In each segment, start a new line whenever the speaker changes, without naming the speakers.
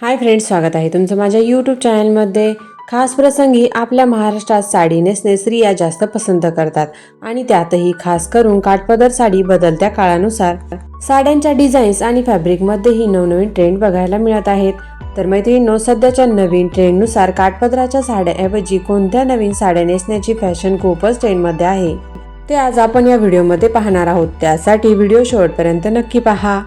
Hi friends स्वागत आहे तुमचं माझ्या यूट्यूब चॅनलमध्ये. खास प्रसंगी आपल्या महाराष्ट्रात साडी नेसणे स्त्रिया जास्त पसंत करतात आणि त्यातही खास करून काठपदर साडी बदलत्या काळानुसार. साड्यांच्या डिझाईन्स आणि फॅब्रिकमध्येही नवनवीन ट्रेंड बघायला मिळत आहेत. तर मैत्रिणींनो सध्याच्या नवीन ट्रेंडनुसार काठपदराच्या साड्याऐवजी कोणत्या नवीन साड्या नेसण्याची फॅशन खूपच ट्रेंडमध्ये आहे. ते आज आपण या व्हिडिओमध्ये पाहणार आहोत. त्यासाठी व्हिडिओ शेवटपर्यंत नक्की पहा.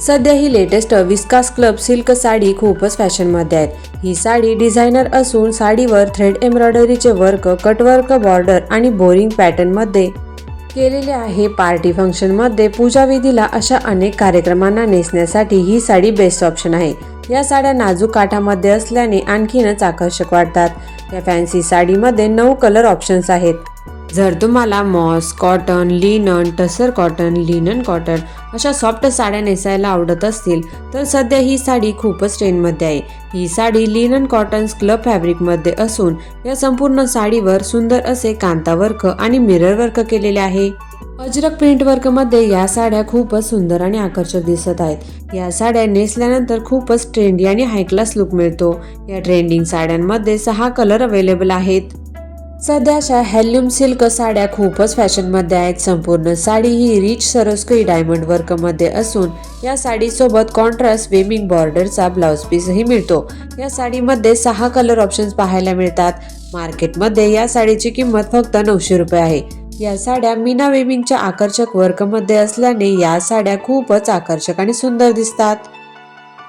सध्या ही latest viscose club silk sari खूपच फॅशनमध्ये आहेत. ही साडी डिझायनर असून साडीवर थ्रेड एम्ब्रॉयडरीचे वर्क कटवर्क बॉर्डर आणि बोरिंग पॅटर्नमध्ये केलेले आहे. पार्टी फंक्शनमध्ये पूजाविधीला अशा अनेक कार्यक्रमांना नेसण्यासाठी ही साडी बेस्ट ऑप्शन आहे. या साड्या नाजूक काठामध्ये असल्याने आणखीनच आकर्षक वाटतात. या फॅन्सी साडीमध्ये नऊ कलर ऑप्शन्स आहेत. जर तुम्हाला moss cotton linen tussar cotton linen cotton अशा सॉफ्ट साड्या नेसायला आवडत असतील तर सध्या ही साडी खूपच ट्रेंडमध्ये आहे. ही साडी लिनन कॉटन्स क्लब फॅब्रिकमध्ये असून या संपूर्ण साडीवर सुंदर असे कांता वर्क आणि मिरर वर्क केलेले आहे. अजरक प्रिंट वर्कमध्ये या साड्या खूपच सुंदर आणि आकर्षक दिसत आहेत. या साड्या नेसल्यानंतर खूपच ट्रेंडी आणि हाय क्लास लुक मिळतो. या ट्रेंडिंग साड्यांमध्ये सहा कलर अवेलेबल आहेत. सध्या अशा सिल्क साड्या खूपच फॅशनमध्ये आहेत. संपूर्ण साडी ही रिच सरस्कई डायमंड वर्कमध्ये असून या साडीसोबत कॉन्ट्रास्ट वेमिंग बॉर्डरचा ब्लाउज पीसही मिळतो. या साडीमध्ये सहा कलर ऑप्शन्स पाहायला मिळतात. मार्केटमध्ये या साडीची किंमत फक्त नऊशे रुपये आहे. या साड्या मीना वेमिंगच्या आकर्षक वर्कमध्ये असल्याने या साड्या खूपच आकर्षक आणि सुंदर दिसतात.